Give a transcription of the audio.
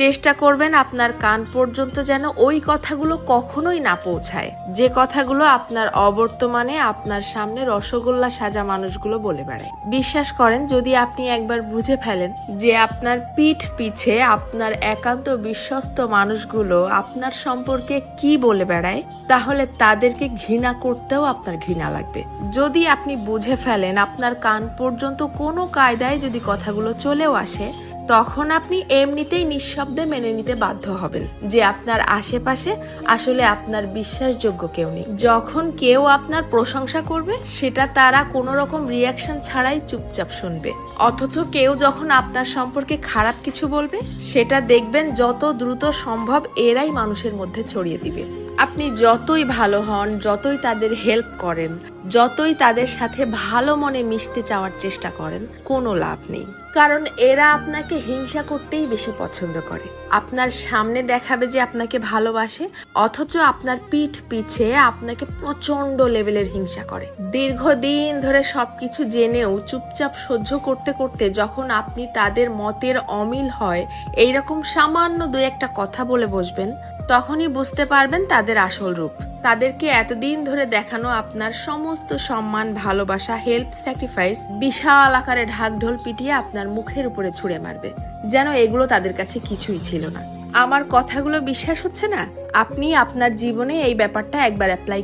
চেষ্টা করবেন আপনার কান পর্যন্ত যেন ওই কথাগুলো কখনোই না পৌঁছায়। যে কথাগুলো আপনার অবর্তমানে আপনার সামনে রসগোল্লা সাজা মানুষগুলো বলে বেড়ায়। বিশ্বাস করেন, যদি আপনি একবার বুঝে ফেলেন যে আপনার পিঠ পিছে আপনার একান্ত বিশ্বস্ত মানুষগুলো আপনার সম্পর্কে কি বলে বেড়ায়, তাহলে তাদেরকে ঘৃণা করতেও আপনার ঘৃণা লাগবে। যদি আপনি বুঝে ফেলেন আপনার কান পর্যন্ত কোনো কায়দায় যদি কথাগুলো চলেও আসে তখন আপনি এমনিতেই নিঃশব্দে মেনে নিতে বাধ্য হবেন যে আপনার আশেপাশে আসলে আপনার বিশ্বাসযোগ্য কেউ নেই। যখন কেউ আপনার প্রশংসা করবে, সেটা তারা কোনো রকম রিয়াকশন ছাড়াই চুপচাপ শুনবে। অথচ কেউ যখন আপনার সম্পর্কে খারাপ কিছু বলবে, সেটা দেখবেন যত দ্রুত সম্ভব এরাই মানুষের মধ্যে ছড়িয়ে দিবে। আপনি যতই ভালো হন, যতই তাদের হেল্প করেন, যতই তাদের সাথে ভালো মনে মিশতে চাওয়ার চেষ্টা করেন, কোনো লাভ নেই। কারণ এরা আপনাকে হিংসা করতেই বেশি পছন্দ করে। আপনার সামনে দেখাবে যে আপনাকে ভালোবাসে, অথচ আপনার পিঠ পিছে আপনাকে প্রচণ্ড লেভেলের হিংসা করে। দীর্ঘদিন ধরে সবকিছু জেনেও চুপচাপ সহ্য করতে করতে যখন আপনি তাদের মতের অমিল হয়, এইরকম সামান্য দু একটা কথা বলে বসবেন তখনই বুঝতে পারবেন তাদের আসল রূপ। তাদেরকে এতদিন ধরে দেখানো আপনার সমস্ত সম্মান, ভালোবাসা হেল্প স্যাক্রিফাইস বিশাল আকারে ঢাকঢোল পিটিয়ে আপনার মুখের উপরে ছুঁড়ে মারবে। যেন এগুলো তাদের কাছে কিছুই ছিল না। আমার কথাগুলো বিশ্বাস হচ্ছে না? আপনি আপনার জীবনে এই ব্যাপারটা একবার অ্যাপ্লাই